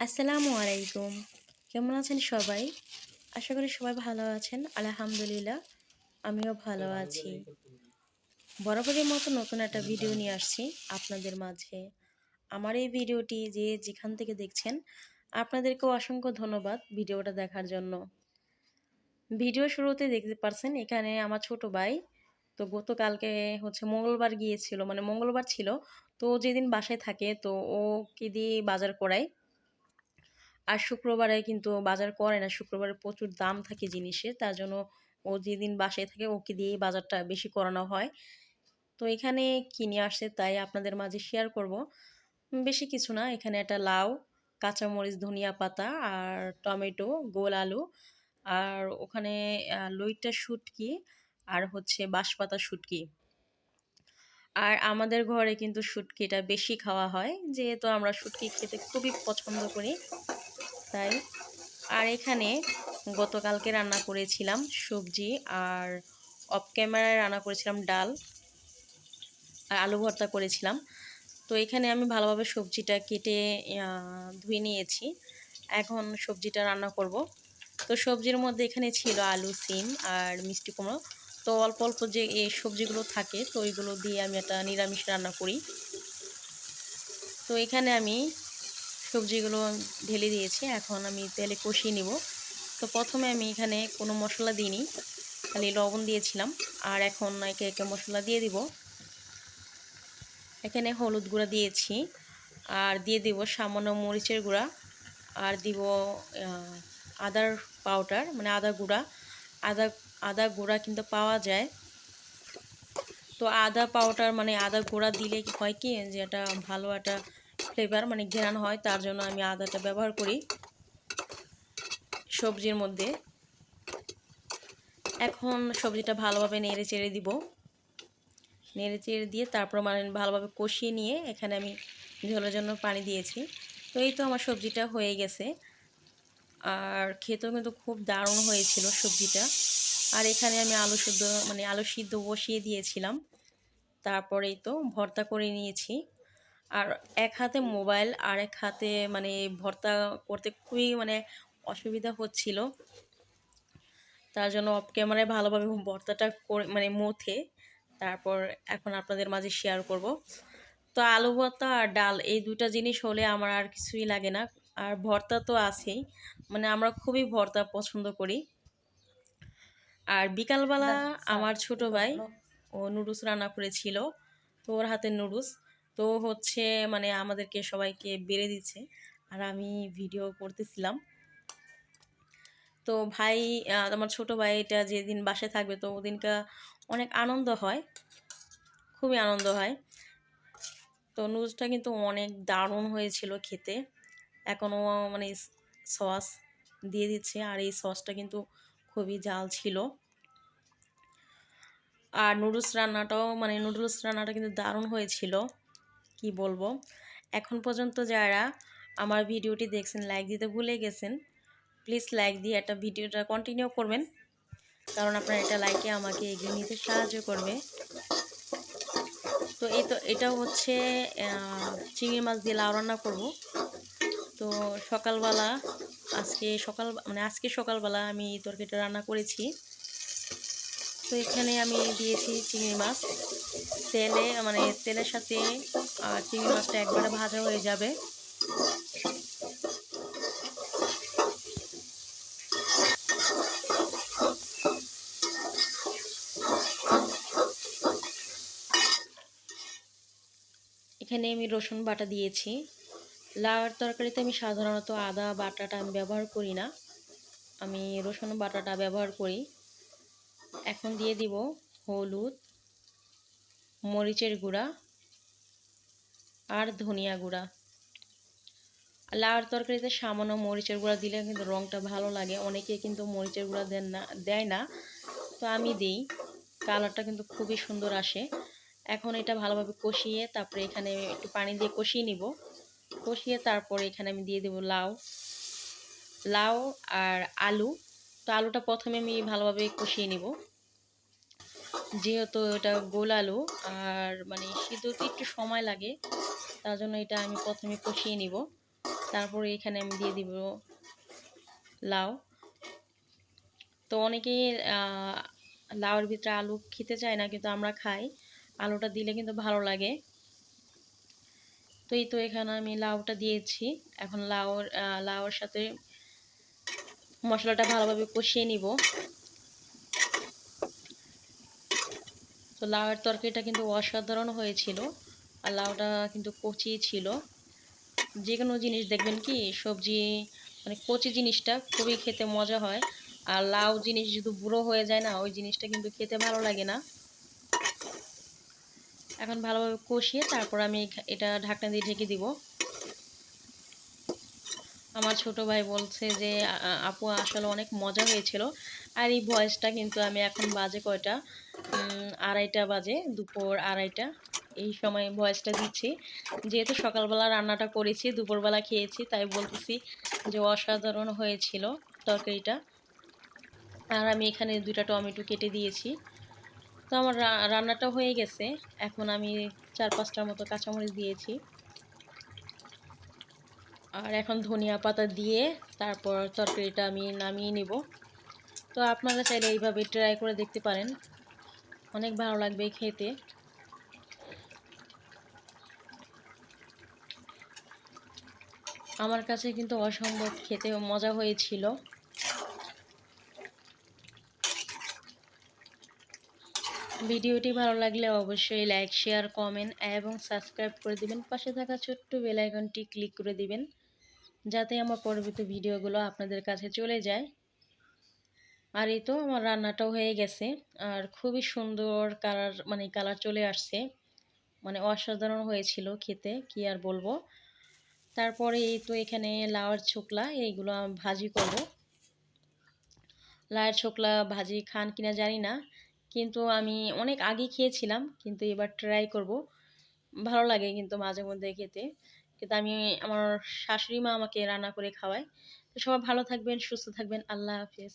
আসসালামু আলাইকুম। কেমন আছেন সবাই? আশা করি সবাই ভালো আছেন। আলহামদুলিল্লাহ, আমিও ভালো আছি। বরাবরের মতো নতুন একটা ভিডিও নিয়ে আসছি আপনাদের মাঝে। আমার এই ভিডিওটি যে যেখান থেকে দেখছেন, আপনাদেরকেও অসংখ্য ধন্যবাদ ভিডিওটা দেখার জন্য। ভিডিও শুরুতে দেখতে পারছেন, এখানে আমার ছোট ভাই, তো গতকালকে হচ্ছে মঙ্গলবার গিয়েছিল মানে মঙ্গলবার ছিল, তো যেদিন বাসায় থাকে, তো ও কি দিয়ে বাজার করায় আর শুক্রবারে কিন্তু বাজার করে না, শুক্রবারে প্রচুর দাম থাকে জিনিসের, তার জন্য ও যেদিন বাসায় থাকে ওকে দিয়েই বাজারটা বেশি করানো হয়। তো এখানে কিনে আসছে তাই আপনাদের মাঝে শেয়ার করব। বেশি কিছু না, এখানে একটা লাউ, কাঁচামরিচ, ধনিয়া পাতা আর টমেটো, গোল আলু আর ওখানে লইটা শুটকি আর হচ্ছে বাঁশপাতা শুটকি। আর আমাদের ঘরে কিন্তু শুটকিটা বেশি খাওয়া হয়, যেহেতু আমরা শুটকি খেতে খুবই পছন্দ করি। তাই আর এখানে গতকালকে রান্না করেছিলাম সবজি আর অফ ক্যামেরায় রান্না করেছিলাম ডাল আর আলু ভর্তা করেছিলাম। তো এখানে আমি ভালোভাবে সবজিটা কেটে ধুয়ে নিয়েছি। এখন সবজিটা রান্না করব। তো সবজির মধ্যে এখানে ছিল আলু, সিম আর মিষ্টি কুমড়ো। তো অল্প অল্প যে এই সবজিগুলো থাকে, তো ওইগুলো দিয়ে আমি একটা নিরামিষ রান্না করি। তো এখানে আমি সবজিগুলো ঢেলে দিয়েছি। এখন আমি তেলে কষিয়ে নিব। তো প্রথমে আমি এখানে কোনো মশলা দিইনি। খালি লবণ দিয়েছিলাম। আর এখন একে একে মশলা দিয়ে দিব। এখানে হলুদ গুঁড়া দিয়েছি। আর দিয়ে দিব সামান্য মরিচের গুঁড়া। আর দিব আদার পাউডার মানে আদা গুঁড়া। আদা আদা গুঁড়া কিন্তু পাওয়া যায়। তো আদা পাউডার মানে আদা গুঁড়া দিলে হয় কি, যে এটা ভালো একটা ফ্লেভার মানে ঘেরান হয়, তার জন্য আমি আদাটা ব্যবহার করি সবজির মধ্যে। এখন সবজিটা ভালোভাবে নেড়ে চেড়ে দিব। নেড়ে চেড়ে দিয়ে তারপর মানে ভালোভাবে কষিয়ে নিয়ে এখানে আমি ঝোলের জন্য পানি দিয়েছি। তো এই তো আমার সবজিটা হয়ে গেছে। আর খেতেও কিন্তু খুব দারুণ হয়েছিল সবজিটা। আর এখানে আমি আলু সিদ্ধ মানে আলু সিদ্ধ বসিয়ে দিয়েছিলাম। তারপরেই তো ভর্তা করে নিয়েছি। আর এক হাতে মোবাইল আর এক হাতে মানে ভর্তা করতে খুবই মানে অসুবিধা হচ্ছিল। তার জন্য অফ ক্যামেরায় ভালোভাবে ভর্তাটা করে মানে মথে। তারপর এখন আপনাদের মাঝে শেয়ার করব। তো আলু ভর্তা আর ডাল এই দুটা জিনিস হলে আমার আর কিছুই লাগে না। আর ভর্তা তো আছেই। মানে আমরা খুবই ভর্তা পছন্দ করি। আর বিকালবেলা আমার ছোট ভাই ও নুডলস রান্না করেছিল। তো ওর হাতে নুডলস। তো হচ্ছে মানে আমাদেরকে সবাইকে বেড়ে দিচ্ছে। আর আমি ভিডিও করতেছিলাম। তো ভাই আমার ছোট ভাই এটা যেদিন বাসায় থাকবে তো ওদিনকা অনেক আনন্দ হয়। খুবই আনন্দ হয়। তো নুডলসটা কিন্তু অনেক দারুণ হয়েছিল খেতে। এখনও মানে সস দিয়ে দিচ্ছে আর এই সসটা কিন্তু খুবই জাল ছিল। আর নুডলস রান্নাটাও মানে নুডলস রান্নাটা কিন্তু দারুণ হয়েছিল। কি বলব? এখন পর্যন্ত যারা আমার ভিডিওটি দেখছেন লাইক দিতে ভুলে গেছেন প্লিজ লাইক দিয়ে একটা ভিডিওটা কন্টিনিউ করবেন। কারণ আপনার এটা লাইকে আমাকে এগিয়ে নিতে সাহায্য করবে। তো এই তো, এটা হচ্ছে চিংড়ি মাছ দিয়ে লাউ রান্না করব। তো সকালবেলা, আজকে সকাল মানে আজকে সকালবেলা আমি তরকারিটা রান্না করেছি। তো এখানে আমি দিয়েছি চিংড়ি মাছ। তেলে মানে তেলের সাথে চিংড়ি মাছটা একবারে ভাজা হয়ে যাবে। এখানে আমি রসুন বাটা দিয়েছি। লাউয়ের তরকারিতে আমি সাধারণত আদা বাটাটা আমি ব্যবহার করি না। আমি রসুন বাটাটা ব্যবহার করি। এখন দিয়ে দিব হলুদ, মরিচের গুঁড়া আর ধনিয়া গুঁড়া। লাউর তরকারিতে সামান্য মরিচের গুঁড়া দিলে কিন্তু রঙটা ভালো লাগে। অনেকে কিন্তু মরিচের গুঁড়া দেন না, দেয় না। তো আমি দিই। কালারটা কিন্তু খুবই সুন্দর আসে। এখন এটা ভালোভাবে কষিয়ে তারপরে এখানে একটু পানি দিয়ে কষিয়ে নিব। কষিয়ে তারপরে এখানে আমি দিয়ে দেব লাউ। লাউ আর আলু। তো আলুটা প্রথমে আমি ভালোভাবে কষিয়ে নিব। যেহেতু এটা গোল আলু আর মানে সিদ্ধতে একটু সময় লাগে, তার জন্য এটা আমি প্রথমে কষিয়ে নিব। তারপরে এখানে আমি দিয়ে দিব লাউ। তো অনেকেই লাউয়ের ভিতরে আলু খেতে চায় না, কিন্তু আমরা খাই। আলুটা দিলে কিন্তু ভালো লাগে। তো এই তো এখানে আমি লাউটা দিয়েছি। এখন লাউর লাউর সাথে মশলাটা ভালোভাবে কষিয়ে নিব। তো লাউয়ের তরকারিটা কিন্তু অসাধারণ হয়েছিল আর লাউটা কিন্তু কচি ছিল। যে কোনো জিনিস দেখবেন কি, সবজি মানে কচি জিনিসটা খুবই খেতে মজা হয়। আর লাউ জিনিস যদি বুড়ো হয়ে যায় না, ওই জিনিসটা কিন্তু খেতে ভালো লাগে না। এখন ভালোভাবে কষিয়ে তারপর আমি এটা ঢাকনা দিয়ে ঢেকে দিব। আমার ছোট ভাই বলছে যে আপু, আসলে অনেক মজা হয়েছিল। আর এই ভয়েসটা কিন্তু আমি এখন বাজে কয়টা? আড়াইটা বাজে, দুপুর আড়াইটা। এই সময় ভয়েসটা দিচ্ছি। যেহেতু সকালবেলা রান্নাটা করেছি, দুপুরবেলা খেয়েছি, তাই বলতেছি যে অসাধারণ হয়েছিল তরকারিটা। আর আমি এখানে দুইটা টমেটো কেটে দিয়েছি। তো আমার রান্নাটা হয়ে গেছে। এখন আমি চার পাঁচটার মতো কাঁচামরিচ দিয়েছি। আর এখন ধনিয়া পাতা দিয়ে তারপর তরকারিটা আমি নামিয়ে নিব। তো আপনারা চাইলে এইভাবে ট্রাই করে দেখতে পারেন। অনেক ভালো লাগবে খেতে। আমার কাছে কিন্তু অসম্ভব খেতে মজা হয়েছিল। ভিডিওটি ভালো লাগলে অবশ্যই লাইক শেয়ার কমেন্ট এবং সাবস্ক্রাইব করে দিবেন। পাশে থাকা ছোট্ট বেল আইকনটি ক্লিক করে দিবেন। যাতে আমার পরবর্তী ভিডিওগুলো আপনাদের কাছে চলে যায়। আর এই তো আমার রান্নাটাও হয়ে গেছে। আর খুবই সুন্দর কালার মানে কালার চলে আসছে। মানে অসাধারণ হয়েছিল খেতে, কি আর বলব। তারপরে এই তো এখানে লাউয়ের ছোকলা, এইগুলো আমি ভাজি করব। লাউয়ের ছোকলা ভাজি খান কিনা জানি না, কিন্তু আমি অনেক আগে খেয়েছিলাম, কিন্তু এবার ট্রাই করব। ভালো লাগে কিন্তু মাঝে মধ্যে খেতে। কিন্তু আমি আমার শাশুড়ি মা আমাকে রান্না করে খাওয়ায়। তো সবাই ভালো থাকবেন, সুস্থ থাকবেন। আল্লাহ হাফিজ।